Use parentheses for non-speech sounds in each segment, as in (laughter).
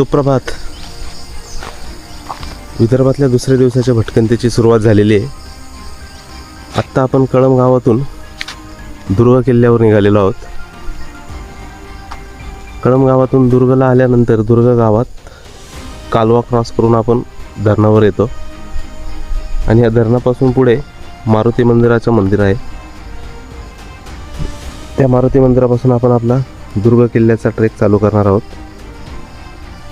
सुप्रभात. विदर्भातल्या दुसऱ्या दिवसाच्या भटकंतीची सुरुवात झालेली आहे. आत्ता आपण कळम गावातून दुर्ग किल्ल्यावर निघालेलो आहोत. कळम गावातून दुर्गला आल्यानंतर दुर्ग गावात कालवा क्रॉस करून आपण धरणावर येतो. आणि या धरणापासून पुढे मारुती मंदिराचं मंदिर आहे. त्या मारुती मंदिरापासून आपण आपला दुर्ग किल्ल्याचा ट्रेक चालू करणार आहोत.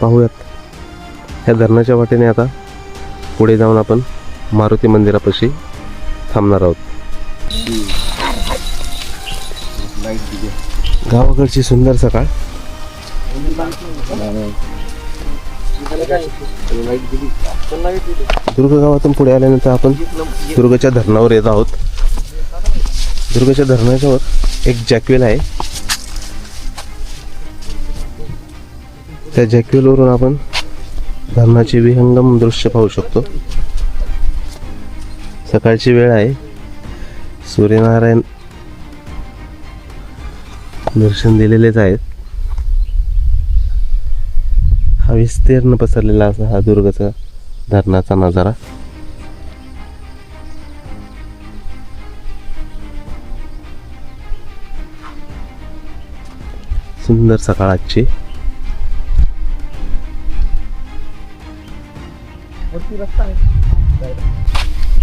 पाहूयात. ह्या धरणाच्या वाटेने आता पुढे जाऊन आपण मारुती मंदिरापाशी थांबणार आहोत. गावाकडची सुंदर सकाळ. दुर्ग गावातून पुढे आल्यानंतर आपण दुर्गच्या धरणावर येत आहोत. दुर्गच्या धरणाच्या वर एक जॅकवेल आहे. त्या जॅकवेलवरून आपण धरणाचे विहंगम दृश्य पाहू शकतो. सकाळची वेळ आहे. सूर्यनारायण दर्शन दिलेलेच आहेत. हा विस्तीर्ण पसरलेला असा हा दुर्गचा धरणाचा नजारा. सुंदर सकाळची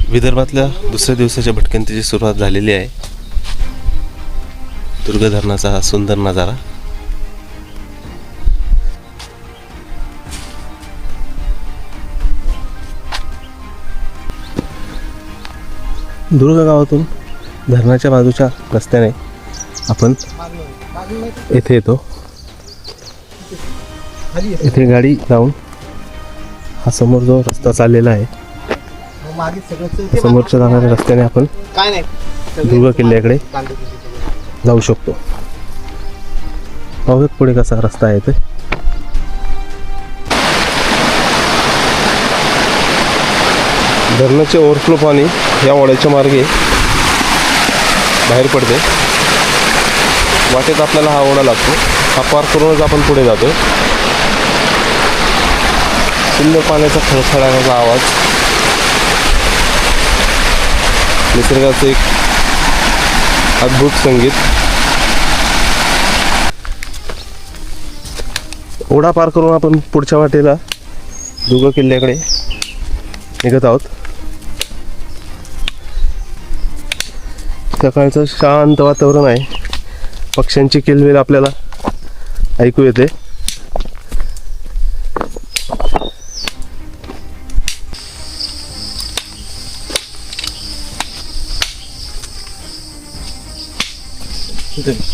विदर्भातल्या दुसऱ्या दिवसाच्या भटकंतीची सुरुवात झालेली आहे. दुर्ग धरणाचा हा सुंदर नजारा. दुर्ग गावातून धरणाच्या बाजूच्या रस्त्याने आपण येथे येतो. येथे गाडी लावून हा समोर जो रस्ता चाललेला आहे समोरच्या जाणाऱ्या रस्त्याने आपण दुर्ग किल्ल्याकडे जाऊ शकतो. पाहूयात पुढे कसा रस्ता आहे ते. धरणाचे ओव्हरफ्लो पाणी या ओढ्याच्या मार्गे बाहेर पडते. वाटेत आपल्याला हा ओढा लागतो. हा पार करूनच आपण पुढे जातो सुंदर पाण्याचा खळखळाचा आवाज. निसर्गाचं एक अद्भुत संगीत. ओढा पार करून आपण पुढच्या वाटेला दुर्ग किल्ल्याकडे निघत आहोत. सकाळचं शांत वातावरण आहे. पक्ष्यांची किलबिल आपल्याला ऐकू येते.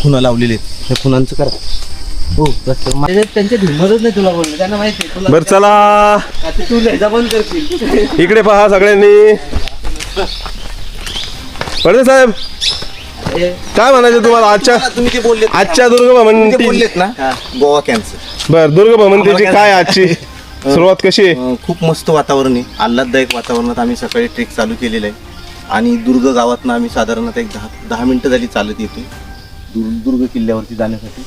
खुणं लावलेली आहेत. हे खुणांचं करा. हो त्याच्यात त्यांच्या हिंमतच नाही तुला बोललं त्यांना माहिती आहे. तुला बरं चला. आता तू लिहायचा बंद करशील. इकडे पहा सगळ्यांनी. पडदे साहेब ए, काय म्हणायचं तुम्हाला? आजच्या तुम्ही ते बोलले आजच्या दुर्ग ते बोललेत ना गोवा कॅन्सर बर दुर्ग भवनतीची काय आजची? सुरुवात कशी? आहे खूप मस्त वातावरण आहे. आल्हाददायक वातावरणात आम्ही सकाळी ट्रेक चालू केलेला आहे. आणि दुर्ग गावातनं आम्ही साधारणतः एक दहा दहा मिनिटं झाली चालत येतोय. दुर् दुर्ग किल्ल्यावरती जाण्यासाठी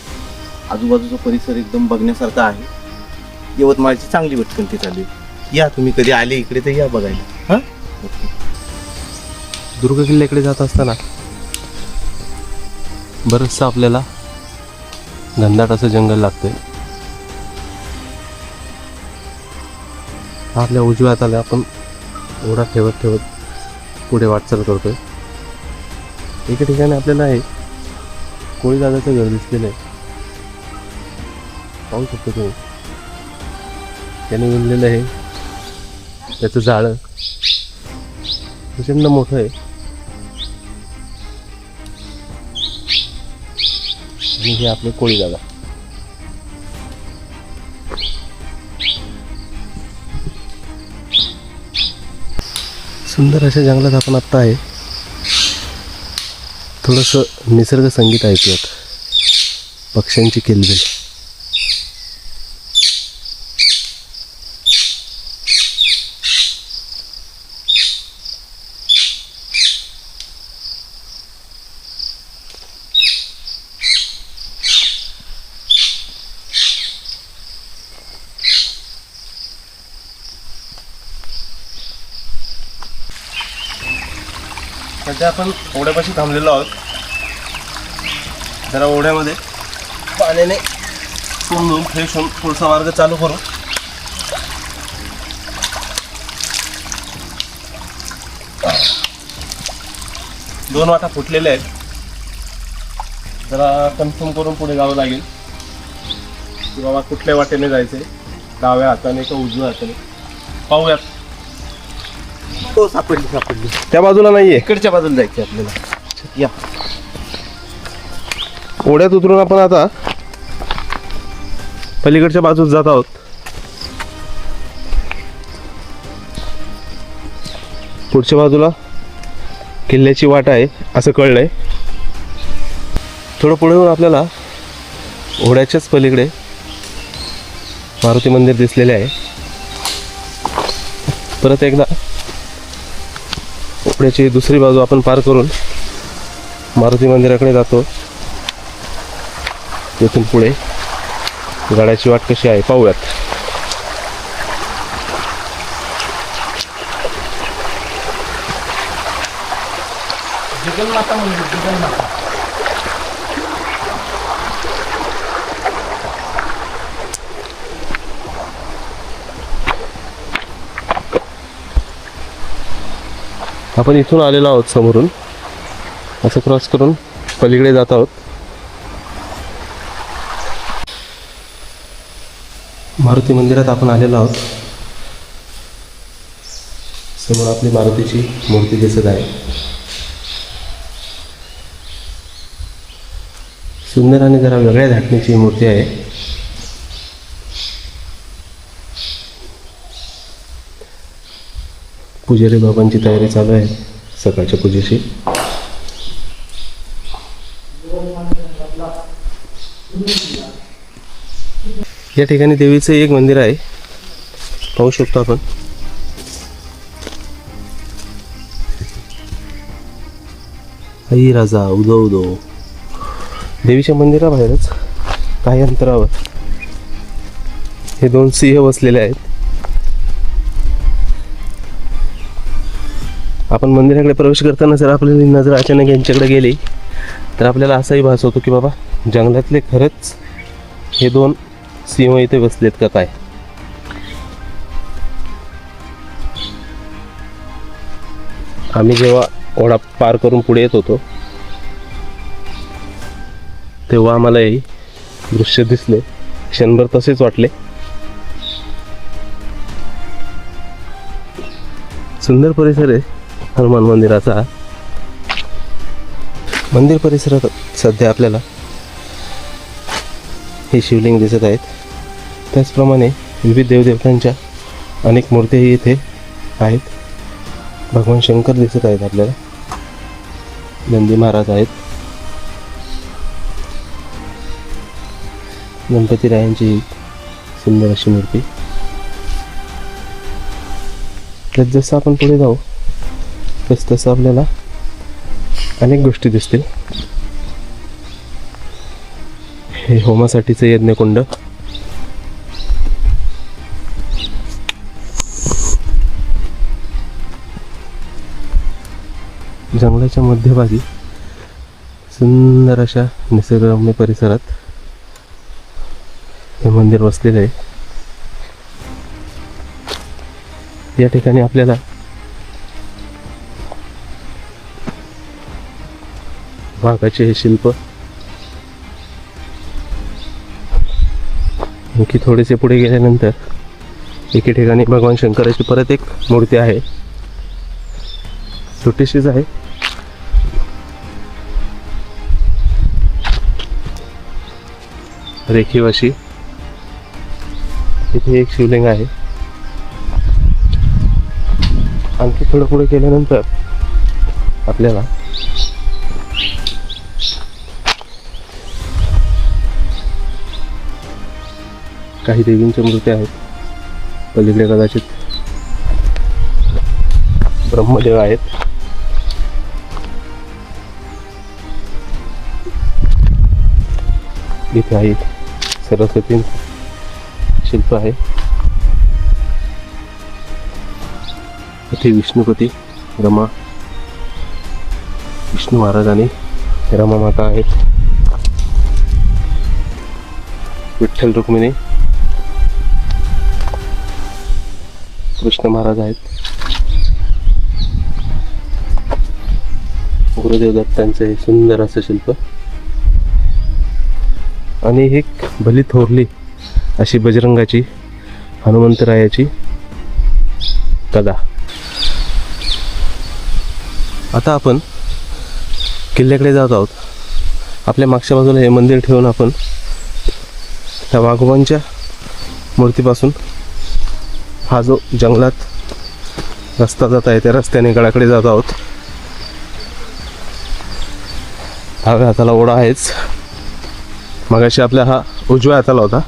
आजूबाजूचा परिसर एकदम बघण्यासारखा आहे. यवतमाळची चांगली भटकंती चालू आहे. या तुम्ही कधी आले इकडे तर या बघायला. हां? दुर्ग किल्ल्याकडे जात असताना बरंचसं आपल्याला घनदाट असं जंगल लागतंय. आपल्या उजव्या हाताला आपण ओढा ठेवत ठेवत पुढे वाटचाल करतोय. एका ठिकाणी आपल्याला आहे कोळी दादाचं घर दिसलेलं आहे पाहू शकतो तुम्ही. त्याने विणलेलं आहे त्याचं जाळं प्रचंड मोठं आहे. आणि हे आपले कोळी दादा सुंदर अशा जंगलात आपण आत्ता आहे. थोडंसं निसर्ग संगीत ऐकूयात. पक्ष्यांची किलबिल. सध्या आपण ओढ्यापाशी थांबलेलो आहोत. जरा ओढ्यामध्ये पाण्याने तोंड धुवून फ्रेश होऊन पुढचा मार्ग चालू करू. दोन वाटा फुटलेल्या आहेत. जरा कन्फर्म करून पुढे जावं लागेल. की बाबा कुठल्या वाटेने जायचंय? डाव्या हाताने का उजव्या हाताने? पाहूयात. हो सापडली सापडली. त्या बाजूला नाहीये. इकडच्या बाजूला जायचं आपल्याला. या. ओढ्यात उतरून आपण आता पलीकडच्या बाजूस जात आहोत. पुढच्या बाजूला किल्ल्याची वाट आहे असं कळलंय. थोडं पुढे येऊन आपल्याला ओढ्याच्याच पलीकडे मारुती मंदिर दिसलेले आहे. परत एकदा ओढ्याची दुसरी बाजू आपण पार करून मारुती मंदिराकडे जातो. तिथून पुढे गाड्याची वाट कशी आहे पाहूयात. जगन्नाथा मंदिर जगन्नाथ. आपण इथून आलेलो आहोत समोरून. असं क्रॉस करून पलीकडे जात आहोत. मारुती मंदिरात आपण आलेलो आहोत. समोर आपली मारुतीची मूर्ती दिसत आहे. सुंदर आणि जरा वेगळ्या धाटणीची मूर्ती आहे. पुजारी बाबांची तयारी चालू आहे. सकाळच्या पूजेची या ठिकाणी देवीचं एक मंदिर आहे. पाहू शकतो आपण. आई राजा उदो उदो. देवीच्या मंदिराबाहेरच काही अंतरावर हे दोन सिंह बसलेले आहेत. आपण मंदिराकडे प्रवेश करताना जर आपल्याला नजर अचानक यांच्याकडे गेली तर आपल्याला असाही भास होतो की बाबा जंगलातले खरंच हे दोन सिंह इथे बसलेत का काय? आम्ही जेव्हा ओढा पार करून पुढे येत होतो तेव्हा आम्हाला हे दृश्य दिसले क्षणभर तसेच वाटले. सुंदर परिसर आहे. हनुमान मंदिराचा. मंदिर परिसरात सध्या आपल्याला हे शिवलिंग दिसत आहेत. त्याचप्रमाणे विविध देवदेवतांच्या अनेक मूर्त्याही इथे आहेत. भगवान शंकर दिसत आहेत आपल्याला. नंदी महाराज आहेत. गणपतीरायांची सुंदर अशी मूर्ती. जसं आपण पुढे जाऊ तस तसं आपल्याला. अनेक गोष्टी दिसतील. हे होमासाठीचं यज्ञकुंड. जंगलाच्या मध्यभागी सुंदर अशा निसर्गरम्य परिसरात हे मंदिर वसलेलं आहे. या ठिकाणी आपल्याला वाघाचे हे शिल्प. आणखी थोडेसे पुढे गेल्यानंतर एके ठिकाणी भगवान शंकराची परत एक मूर्ती आहे. छोटीशीच आहे. रेखीव अशी इथे एक शिवलिंग आहे. आणखी थोडं पुढे गेल्यानंतर आपल्याला काही देवींच्या मूर्ती आहेत. पलीकडे कदाचित ब्रह्मदेव आहेत. इथे आहेत सरस्वती शिल्प आहे. इथे विष्णुपती रमा विष्णू महाराज आणि रमा माता आहेत. विठ्ठल रुक्मिणी कृष्ण महाराज आहेत. गुरुदेव दत्तांचं हे सुंदर असं शिल्प. आणि एक भली थोरली अशी बजरंगाची हनुमंतरायाची कदा आता आपण किल्ल्याकडे जात आहोत. आपल्या मागच्या बाजूला हे मंदिर ठेवून आपण त्या वाघोबांच्या मूर्तीपासून हा जो जंगलात रस्ता जात आहे त्या रस्त्याने गडाकडे जात आहोत. डाव्या हाताला ओढा आहेच. मगाशी आपल्या हा उजव्या हाताला होता.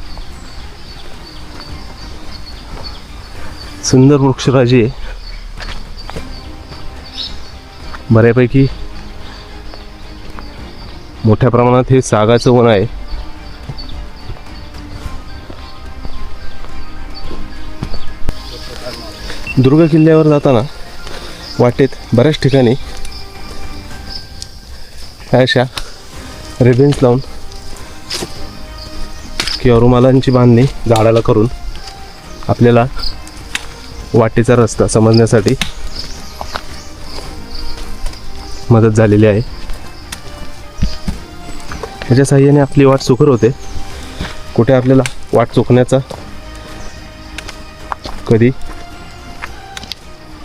सुंदर वृक्षराजी. बऱ्यापैकी मोठ्या प्रमाणात हे सागाचं वन आहे. दुर्ग किल्ल्यावर जाताना वाटेत बऱ्याच ठिकाणी अशा रिबिन्स लावून किंवा रुमालांची बांधणी झाडाला करून आपल्याला वाटेचा रस्ता समजण्यासाठी मदत झालेली आहे. ह्याच्या साह्याने आपली वाट सुकर होते. कुठे आपल्याला वाट चुकण्याचा कधी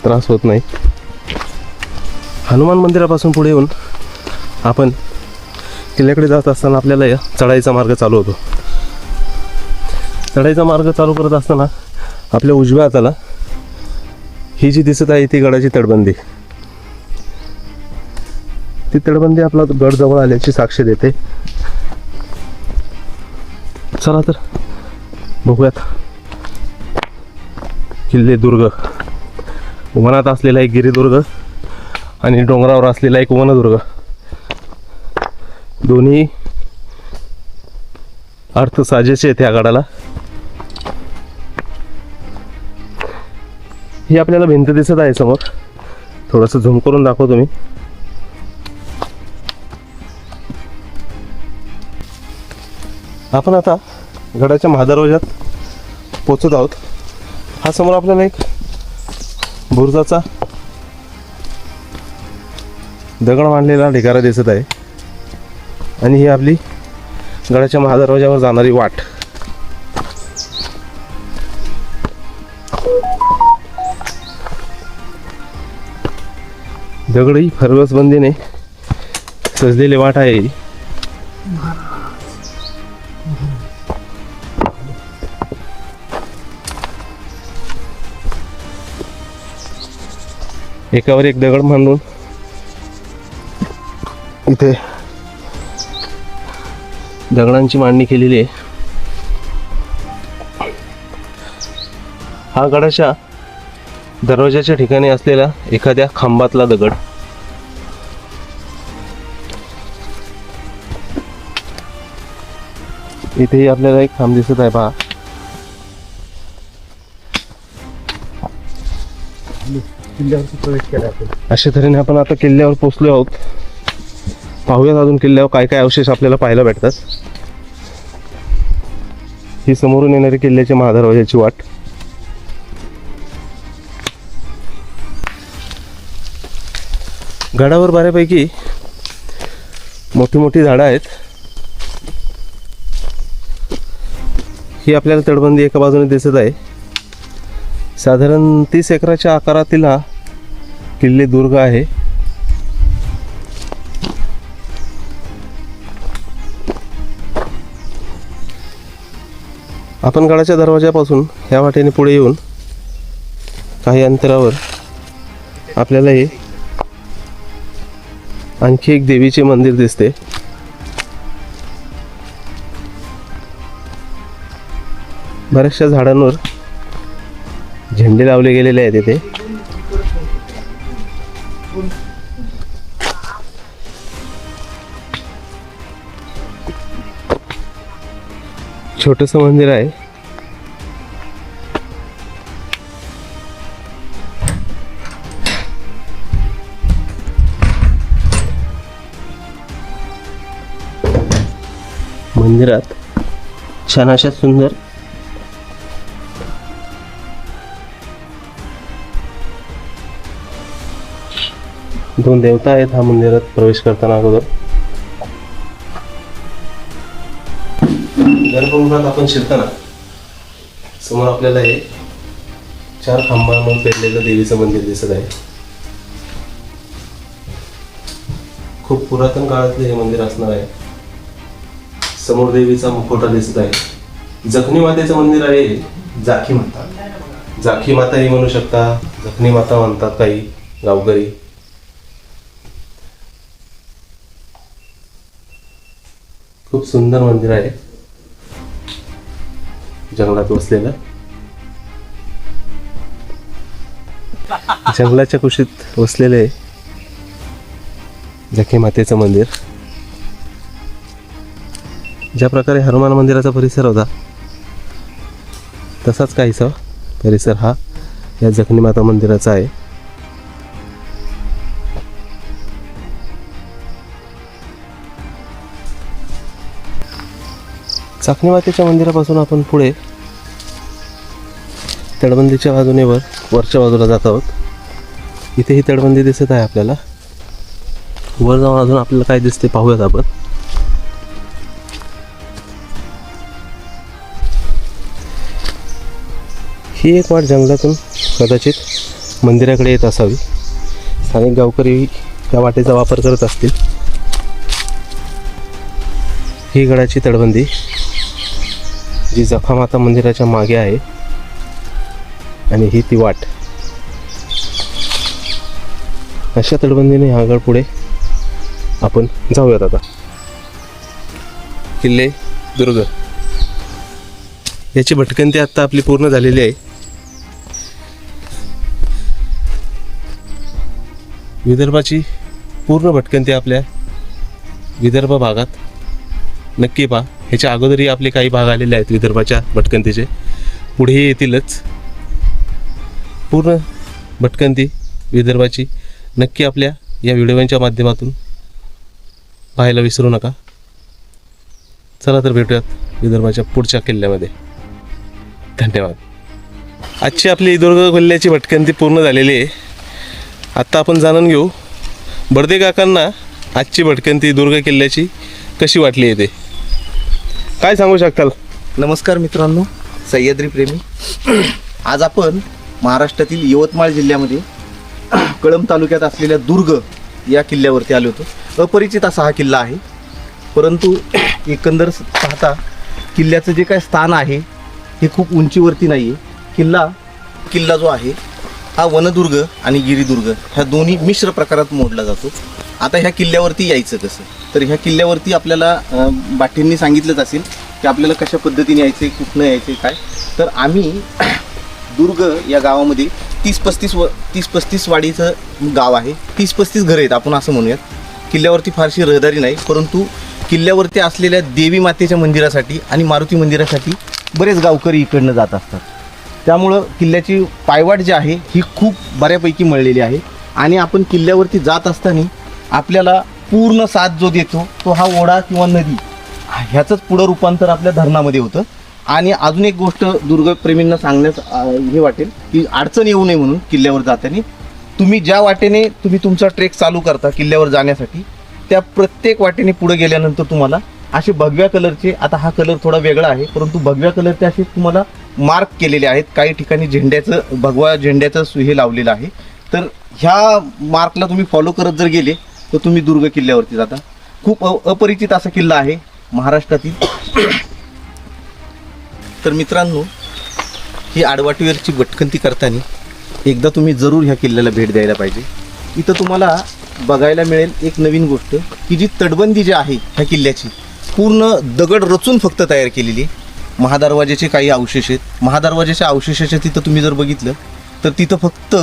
त्रास होत नाही. हनुमान मंदिरापासून पुढे येऊन आपण किल्ल्याकडे जात असताना आपल्याला या चढाईचा मार्ग चालू होतो. चढाईचा मार्ग चालू करत असताना आपल्या उजव्या हाताला ही जी दिसत आहे ती गडाची तटबंदी. ती तटबंदी आपला गड जवळ आल्याची साक्ष देते. चला तर बघूयात. किल्ले दुर्ग. वनात असलेला एक गिरिदुर्ग आणि डोंगरावर असलेला एक वनदुर्ग. दोन्ही अर्थ साजेचे आहेत या गडाला. ही आपल्याला भिंत दिसत आहे समोर. थोडंसं झूम करून दाखवतो मी. आपण आता गडाच्या महादरवाज्यात पोचत आहोत. हा समोर आपल्याला एक बुरुजाचा दगड मांडलेला ढिगारा दिसत आहे. आणि ही आपली गडाच्या महादरवाजावर जाणारी वाट. दगडही फरवसबंदीने सजलेली वाट आहे. एकावर एक दगड मांडून इथे दगडांची मांडणी केलेली आहे. हा गडाच्या दरवाजाच्या ठिकाणी असलेला एखाद्या खांबातला दगड. इथेही आपल्याला एक खांब दिसत आहे पहा. किल्ल्यावरती प्रवेश केला असेल. अशा तऱ्हेने आपण आता किल्ल्यावर पोहोचलो आहोत. पाहूयात अजून किल्ल्यावर काय काय अवशेष आपल्याला पाहायला भेटतात. ही समोरून येणारी किल्ल्याची महादरवाजाची वाट. गडावर बऱ्यापैकी मोठी मोठी झाडं आहेत. ही आपल्याला तटबंदी एका बाजूने दिसत आहे. साधारण तीस एकराच्या आकारातील हा किल्ले दुर्ग आहे. आपण गडाच्या दरवाजापासून ह्या वाटेने पुढे येऊन काही अंतरावर आपल्याला हे आणखी एक देवीचे मंदिर दिसते. बऱ्याचशा झाडांवर झेंडे लावले गेलेले आहेत इथे. छोटस मंदिर आहे. मंदिरात छान अशा सुंदर दोन देवता आहेत हा मंदिरात प्रवेश करताना अगोदर. गर्भगृहात आपण शिरताना समोर आपल्याला हे चार खांबांवर पेरलेलं देवीचं मंदिर दिसत आहे. खूप पुरातन काळातले हे मंदिर असणार आहे. समोर देवीचा मुखोटा दिसत आहे. जखनी मातेचं मंदिर आहे जाखी माता जाखी माताही म्हणू शकता. जखनी माता म्हणतात काही गावकरी. खूप सुंदर मंदिर आहे. जंगलात वसलेलं. जंगलाच्या कुशीत वसलेले जखे मातेचं मंदिर. ज्या प्रकारे हनुमान मंदिराचा परिसर होता तसाच काहीसा परिसर हा या जखनी माता मंदिराचा आहे. चाकणी मातेच्या मंदिरापासून आपण पुढे तडबंदीच्या बाजूने वर वरच्या बाजूला जात आहोत. इथे ही तडबंदी दिसत आहे आपल्याला. वर जाऊन अजून आपल्याला काय दिसते पाहूयात आपण. ही एक वाट जंगलातून कदाचित मंदिराकडे येत असावी. स्थानिक गावकरी या वाटेचा वापर करत असतील. ही गडाची तडबंदी जी जखामाता मंदिराच्या मागे आहे. आणि ही ती वाट. अशा तटबंदीने हा गड पुढे आपण जाऊयात आता. किल्ले दुर्ग. याची भटकंती आता आपली पूर्ण झालेली आहे. विदर्भाची पूर्ण भटकंती आपल्या विदर्भ भागात. नक्की पहा. ह्याच्या अगोदरही आपले काही भाग आलेले आहेत विदर्भाच्या भटकंतीचे. पुढेही येतीलच. पूर्ण भटकंती विदर्भाची नक्की आपल्या या व्हिडिओच्या माध्यमातून पाहायला विसरू नका. चला तर भेटूयात विदर्भाच्या पुढच्या किल्ल्यामध्ये. धन्यवाद. आजची आपली दुर्ग किल्ल्याची भटकंती पूर्ण झालेली आहे. आत्ता आपण जाणून घेऊ. बडदे काकांना आजची भटकंती दुर्ग किल्ल्याची कशी वाटली येते काय सांगू शकताल? नमस्कार मित्रांनो सह्याद्री प्रेमी. आज आपण महाराष्ट्रातील यवतमाळ जिल्ह्यामध्ये कळंब तालुक्यात असलेल्या दुर्ग या किल्ल्यावरती आलो होतो. अपरिचित असा हा किल्ला आहे. परंतु एकंदर पाहता किल्ल्याचं जे काय स्थान आहे हे खूप उंचीवरती नाही आहे किल्ला किल्ला जो आहे हा वनदुर्ग आणि गिरिदुर्ग ह्या दोन्ही मिश्र प्रकारात मोडला जातो. आता ह्या किल्ल्यावरती यायचं कसं? तर ह्या किल्ल्यावरती आपल्याला बाठींनी सांगितलंच असेल की आपल्याला कशा पद्धतीने यायचे कुठनं यायचे काय. तर आम्ही (clears throat) दुर्ग या गावामध्ये तीस पस्तीस व तीस पस्तीस वाडीचं गाव आहे. तीस पस्तीस घरं आहेत आपण असं म्हणूयात. किल्ल्यावरती फारशी रहदारी नाही परंतु किल्ल्यावरती असलेल्या देवी मातेच्या मंदिरासाठी आणि मारुती मंदिरासाठी बरेच गावकरी इकडनं जात असतात. त्यामुळं किल्ल्याची पायवाट जी आहे ही खूप बऱ्यापैकी मळलेली आहे. आणि आपण किल्ल्यावरती जात असताना आपल्याला पूर्ण साथ जो देतो तो हा ओढा किंवा नदी. ह्याचंच पुढं रूपांतर आपल्या धरणामध्ये होतं. आणि अजून एक गोष्ट दुर्गप्रेमींना सांगण्यास हे वाटेल की अडचण येऊ नये म्हणून किल्ल्यावर जाताना. तुम्ही ज्या वाटेने तुम्ही तुमचा ट्रेक चालू करता किल्ल्यावर जाण्यासाठी त्या प्रत्येक वाटेने पुढे गेल्यानंतर तुम्हाला असे भगव्या कलरचे आता हा कलर थोडा वेगळा आहे परंतु भगव्या कलरचे असे तुम्हाला मार्क केलेले आहेत. काही ठिकाणी झेंड्याचं भगवा झेंड्याचं सु- हे लावलेलं आहे. तर ह्या मार्कला तुम्ही फॉलो करत जर गेले तर तुम्ही दुर्ग किल्ल्यावरती जाता. खूप अ- अपरिचित असा किल्ला आहे महाराष्ट्रातील. तर मित्रांनो ही आडवाटीवरची भटकंती करताना एकदा तुम्ही जरूर ह्या किल्ल्याला भेट द्यायला पाहिजे. इथं तुम्हाला बघायला मिळेल एक नवीन गोष्ट की जी तटबंदी जी आहे ह्या किल्ल्याची पूर्ण दगड रचून फक्त तयार केलेली आहे. महादरवाज्याचे काही अवशेष आहेत. महादरवाज्याच्या अवशेषाच्या तिथं तुम्ही जर बघितलं तर तिथं फक्त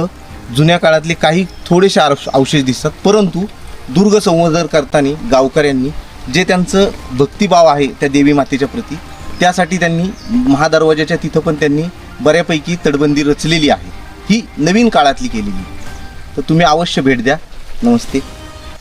जुन्या काळातले काही थोडेसे अवशेष दिसतात. परंतु दुर्ग संवर्धन करताना गावकऱ्यांनी जे त्यांचं भक्तिभाव आहे त्या देवी मातेच्या प्रती त्यासाठी त्यांनी महादरवाजाच्या तिथं पण त्यांनी बऱ्यापैकी तटबंदी रचलेली आहे. ही नवीन काळातली केलेली. तर तुम्ही अवश्य भेट द्या. नमस्ते.